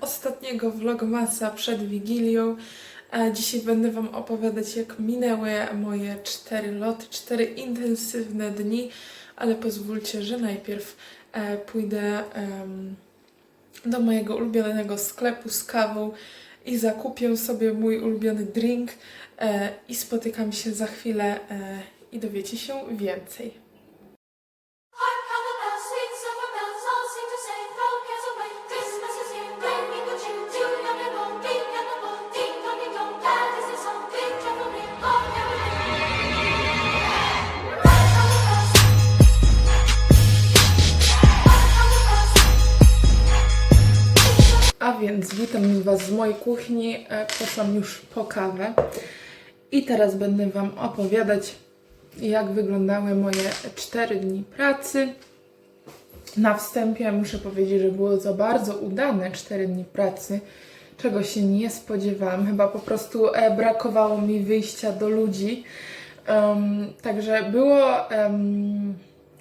ostatniego vlogmasa przed Wigilią. Dzisiaj będę Wam opowiadać, jak minęły moje cztery loty, cztery intensywne dni, ale pozwólcie, że najpierw e, pójdę do mojego ulubionego sklepu z kawą i zakupię sobie mój ulubiony drink e, i spotykam się za chwilę e, i dowiecie się więcej. Witam Was z mojej kuchni. E, Poszłam już po kawę i teraz będę Wam opowiadać, jak wyglądały moje 4 dni pracy. Na wstępie muszę powiedzieć, że było to bardzo udane 4 dni pracy, czego się nie spodziewałam. Chyba po prostu e, brakowało mi wyjścia do ludzi. Em, także było em,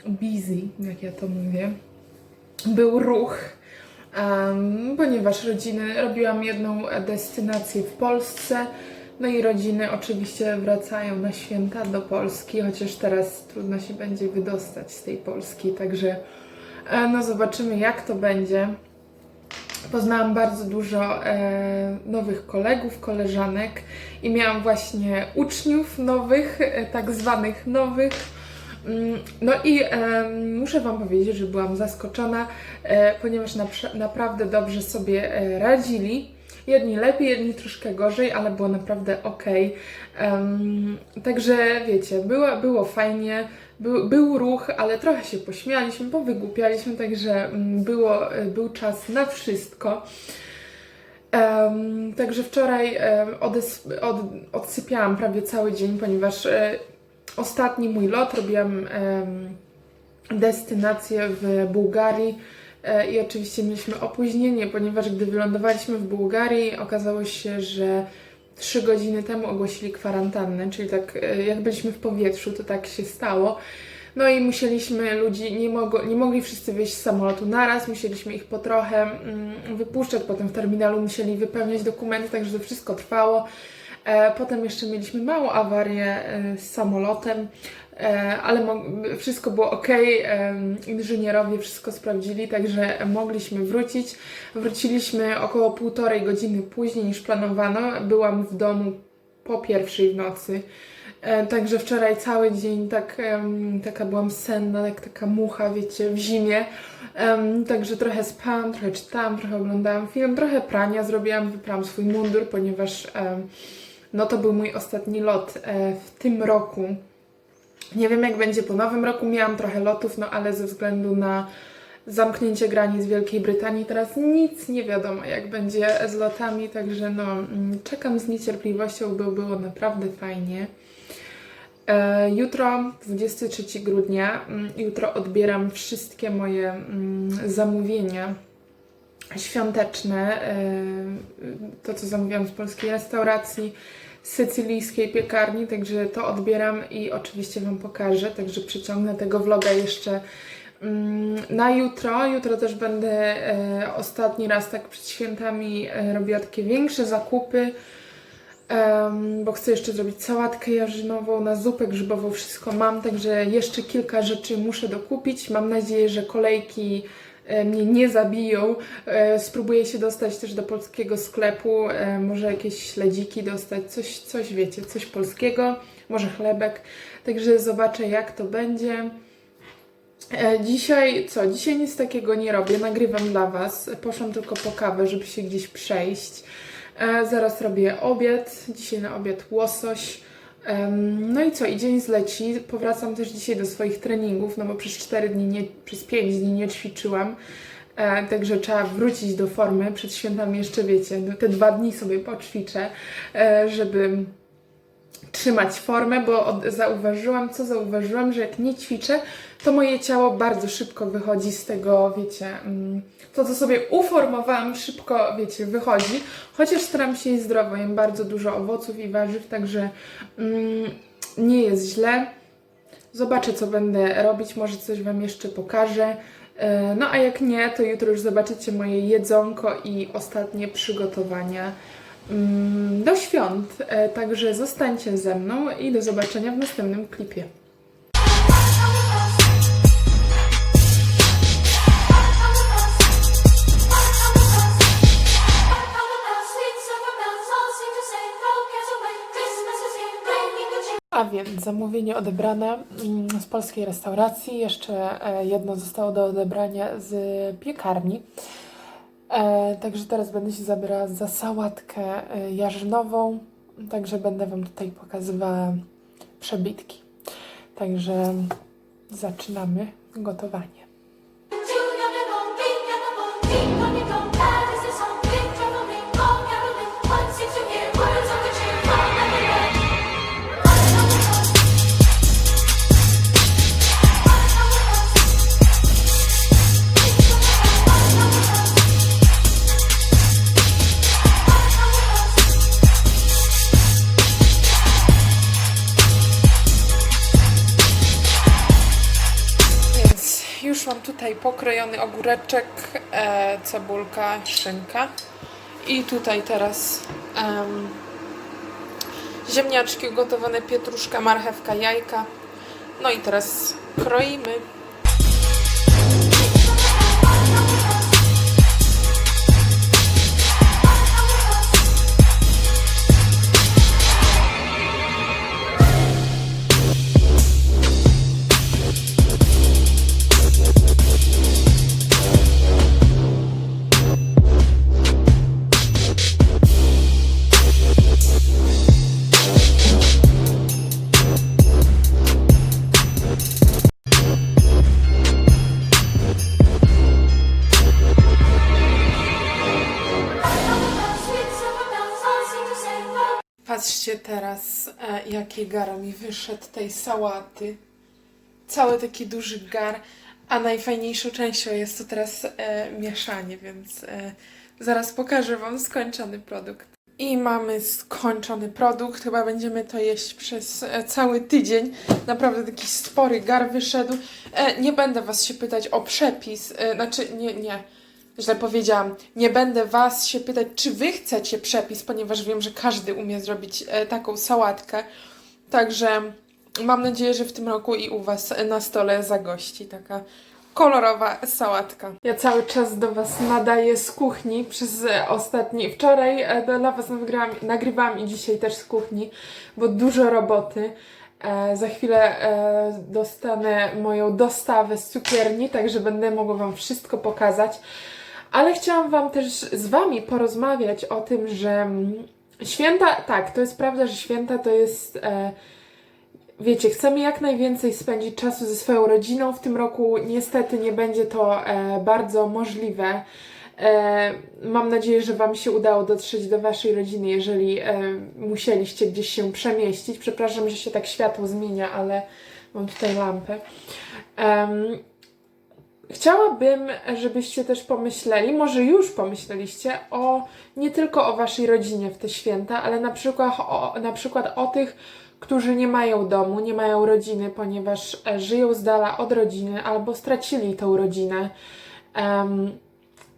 busy, jak ja to mówię. Był ruch. Em, ponieważ rodziny, robiłam jedną destynację w Polsce, no i rodziny oczywiście wracają na święta do Polski, chociaż teraz trudno się będzie wydostać z tej Polski, także e, no zobaczymy jak to będzie. Poznałam bardzo dużo e, nowych kolegów, koleżanek i miałam właśnie uczniów nowych, e, tak zwanych nowych. Mm, No i e, muszę Wam powiedzieć, że byłam zaskoczona, e, ponieważ naprze- naprawdę dobrze sobie e, radzili. Jedni lepiej, jedni troszkę gorzej, ale było naprawdę ok. także wiecie, było, było fajnie, był, był ruch, ale trochę się pośmialiśmy, powygłupialiśmy, także mm, było, e, był czas na wszystko. Em, także wczoraj od, odsypiałam prawie cały dzień, ponieważ e, ostatni mój lot robiłam destynację w Bułgarii e, i oczywiście mieliśmy opóźnienie, ponieważ gdy wylądowaliśmy w Bułgarii, okazało się, że trzy godziny temu ogłosili kwarantannę, czyli tak e, jak byliśmy w powietrzu, to tak się stało. No i musieliśmy ludzi, nie, mogo, nie mogli wszyscy wyjść z samolotu naraz, musieliśmy ich po trochę mm, wypuszczać, potem w terminalu musieli wypełniać dokumenty, także to wszystko trwało. E, Potem jeszcze mieliśmy małą awarię e, z samolotem, e, ale wszystko było ok. Inżynierowie wszystko sprawdzili, także mogliśmy wrócić. Wróciliśmy około półtorej godziny później niż planowano. Byłam w domu po pierwszej w nocy. Także wczoraj cały dzień tak, taka byłam senna, jak taka mucha, wiecie, w zimie. Także trochę spałam, trochę czytałam, trochę oglądałam film, trochę prania zrobiłam, wyprałam swój mundur, ponieważ no to był mój ostatni lot e, w tym roku. Nie wiem jak będzie po nowym roku, miałam trochę lotów, no ale ze względu na zamknięcie granic Wielkiej Brytanii teraz nic nie wiadomo jak będzie z lotami, także no mm, czekam z niecierpliwością, bo było naprawdę fajnie. E, Jutro, 23 grudnia, mm, jutro odbieram wszystkie moje mm, zamówienia świąteczne. e, To, co zamówiłam z polskiej restauracji, sycylijskiej piekarni, także to odbieram i oczywiście Wam pokażę. Także przyciągnę tego vloga jeszcze mm, na jutro. Jutro też będę e, ostatni raz tak przed świętami e, robiła takie większe zakupy. Bo chcę jeszcze zrobić sałatkę jarzynową, na zupę grzybową wszystko mam, także jeszcze kilka rzeczy muszę dokupić. Mam nadzieję, że kolejki mnie nie zabiją. E, Spróbuję się dostać też do polskiego sklepu, e, może jakieś śledziki dostać, coś, coś wiecie, coś polskiego, może chlebek. Także zobaczę jak to będzie. E, Dzisiaj, co? Dzisiaj nic takiego nie robię, nagrywam dla Was. Poszłam tylko po kawę, żeby się gdzieś przejść. E, zaraz robię obiad. Dzisiaj na obiad łosoś. No i co? I dzień zleci. Powracam też dzisiaj do swoich treningów, no bo przez 4 dni, nie, przez 5 dni nie ćwiczyłam. E, także trzeba wrócić do formy. Przed świętami jeszcze wiecie, te dwa dni sobie poćwiczę, e, żeby trzymać formę, bo od, zauważyłam, co zauważyłam, że jak nie ćwiczę, to moje ciało bardzo szybko wychodzi z tego, wiecie, mm, to co sobie uformowałam, szybko, wiecie, wychodzi. Chociaż staram się jeść zdrowo, jem bardzo dużo owoców i warzyw, także mm, nie jest źle. Zobaczę, co będę robić, może coś Wam jeszcze pokażę. E, No a jak nie, to jutro już zobaczycie moje jedzonko i ostatnie przygotowania do świąt. E, Także zostańcie ze mną i do zobaczenia w następnym klipie. A więc zamówienie odebrane mm, z polskiej restauracji. Jeszcze e, jedno zostało do odebrania z piekarni. E, Także teraz będę się zabierała za sałatkę e, jarzynową. Także będę Wam tutaj pokazywała przebitki. Także zaczynamy gotowanie. Już mam tutaj pokrojony ogóreczek, e, cebulka, szynka. I tutaj teraz em, ziemniaczki ugotowane, pietruszka, marchewka, jajka. No i teraz kroimy. Patrzcie teraz, e, jaki gar mi wyszedł tej sałaty. Cały taki duży gar. A najfajniejszą częścią jest to teraz e, mieszanie, więc e, zaraz pokażę Wam skończony produkt. I mamy skończony produkt. Chyba będziemy to jeść przez e, cały tydzień. Naprawdę taki spory gar wyszedł. E, nie będę Was się pytać o przepis. E, znaczy, nie, nie. Źle powiedziałam. Nie będę Was się pytać, czy Wy chcecie przepis, ponieważ wiem, że każdy umie zrobić e, taką sałatkę. Także mam nadzieję, że w tym roku i u Was na stole zagości taka kolorowa sałatka. Ja cały czas do Was nadaję z kuchni przez e, ostatni. Wczoraj e, dla Was nagrywałam, nagrywałam i dzisiaj też z kuchni, bo dużo roboty. E, za chwilę e, dostanę moją dostawę z cukierni, także będę mogła Wam wszystko pokazać. Ale chciałam Wam też z Wami porozmawiać o tym, że święta, tak, to jest prawda, że święta to jest. E, Wiecie, chcemy jak najwięcej spędzić czasu ze swoją rodziną. W tym roku niestety nie będzie to e, bardzo możliwe. E, mam nadzieję, że Wam się udało dotrzeć do Waszej rodziny, jeżeli e, musieliście gdzieś się przemieścić. Przepraszam, że się tak światło zmienia, ale mam tutaj lampę. Em, Chciałabym, żebyście też pomyśleli, może już pomyśleliście o nie tylko o waszej rodzinie w te święta, ale na przykład o, na przykład o tych, którzy nie mają domu, nie mają rodziny, ponieważ e, żyją z dala od rodziny albo stracili tą rodzinę em,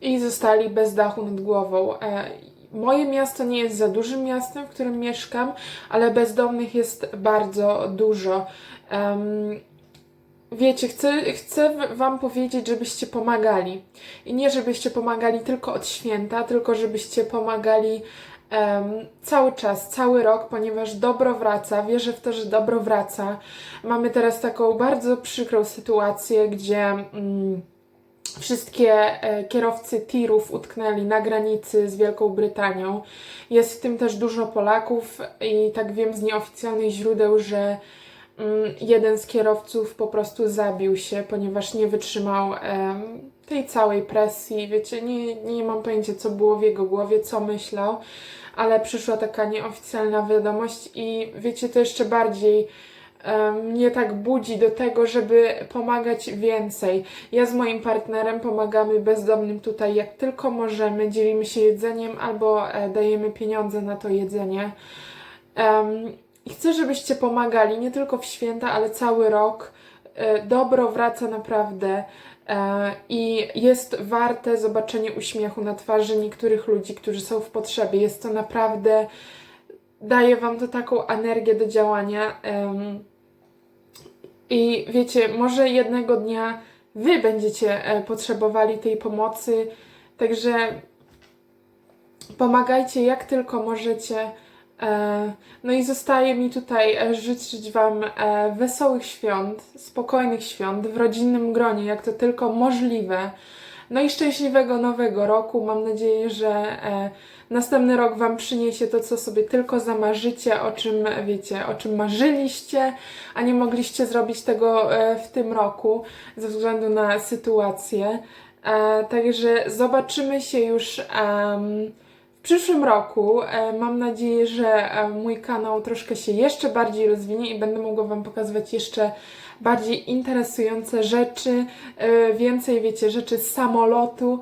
i zostali bez dachu nad głową. E, moje miasto nie jest za dużym miastem, w którym mieszkam, ale bezdomnych jest bardzo dużo. Em, Wiecie, chcę, chcę Wam powiedzieć, żebyście pomagali. I nie żebyście pomagali tylko od święta, tylko żebyście pomagali em, cały czas, cały rok, ponieważ dobro wraca. Wierzę w to, że dobro wraca. Mamy teraz taką bardzo przykrą sytuację, gdzie. Mm, Wszystkie e, kierowcy tirów utknęli na granicy z Wielką Brytanią. Jest w tym też dużo Polaków i tak wiem z nieoficjalnych źródeł, że jeden z kierowców po prostu zabił się, ponieważ nie wytrzymał tej całej presji. Wiecie, nie, nie mam pojęcia, co było w jego głowie, co myślał, ale przyszła taka nieoficjalna wiadomość i wiecie, to jeszcze bardziej mnie tak budzi do tego, żeby pomagać więcej. Ja z moim partnerem pomagamy bezdomnym tutaj jak tylko możemy, dzielimy się jedzeniem albo e, dajemy pieniądze na to jedzenie. I chcę, żebyście pomagali nie tylko w święta, ale cały rok. E, Dobro wraca naprawdę. E, I jest warte zobaczenie uśmiechu na twarzy niektórych ludzi, którzy są w potrzebie. Jest to naprawdę, daje Wam to taką energię do działania. I wiecie, może jednego dnia Wy będziecie e, potrzebowali tej pomocy, także pomagajcie jak tylko możecie. E, No i zostaje mi tutaj e, życzyć Wam e, wesołych świąt, spokojnych świąt w rodzinnym gronie, jak to tylko możliwe. No i szczęśliwego nowego roku. Mam nadzieję, że następny rok Wam przyniesie to, co sobie tylko zamarzycie, o czym wiecie, o czym marzyliście, a nie mogliście zrobić tego w tym roku ze względu na sytuację. Także zobaczymy się już. w przyszłym roku e, mam nadzieję, że e, mój kanał troszkę się jeszcze bardziej rozwinie i będę mogła Wam pokazywać jeszcze bardziej interesujące rzeczy, e, więcej, wiecie, rzeczy z samolotu.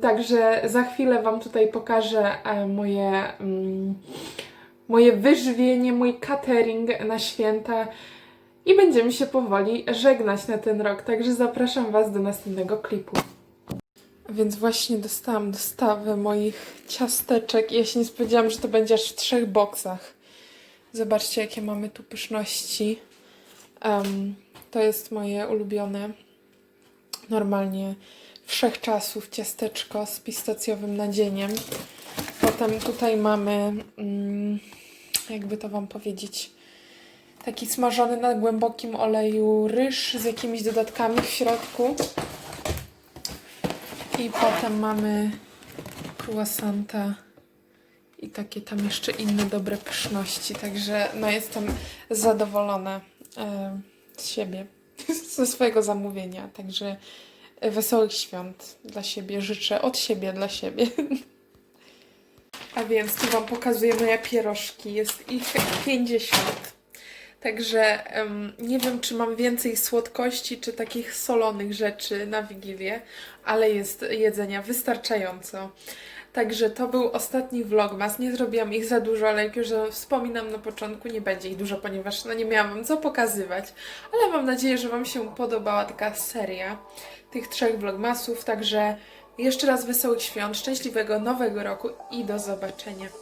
Także za chwilę Wam tutaj pokażę moje, mm, moje wyżywienie, mój catering na święta i będziemy się powoli żegnać na ten rok. Także zapraszam Was do następnego klipu. Więc właśnie dostałam dostawę moich ciasteczek ja się nie spodziewałam, że to będzie aż w trzech boksach. Zobaczcie, jakie mamy tu pyszności. Em, to jest moje ulubione, normalnie wszechczasów ciasteczko z pistacjowym nadzieniem. Potem tutaj mamy, mm, jakby to Wam powiedzieć, taki smażony na głębokim oleju ryż z jakimiś dodatkami w środku. I potem mamy croissanta i takie tam jeszcze inne dobre pyszności. Także no jestem zadowolona e, z siebie, ze swojego zamówienia. Także e, wesołych świąt dla siebie życzę, od siebie dla siebie. A więc tu Wam pokazuję moje pierożki. Jest ich 50. Także em, nie wiem, czy mam więcej słodkości, czy takich solonych rzeczy na Wigilię, ale jest jedzenia wystarczająco. Także to był ostatni vlogmas. Nie zrobiłam ich za dużo, ale jak już wspominam na początku, nie będzie ich dużo, ponieważ no nie miałam wam co pokazywać. Ale mam nadzieję, że Wam się podobała taka seria tych trzech vlogmasów. Także jeszcze raz wesołych świąt, szczęśliwego nowego roku i do zobaczenia.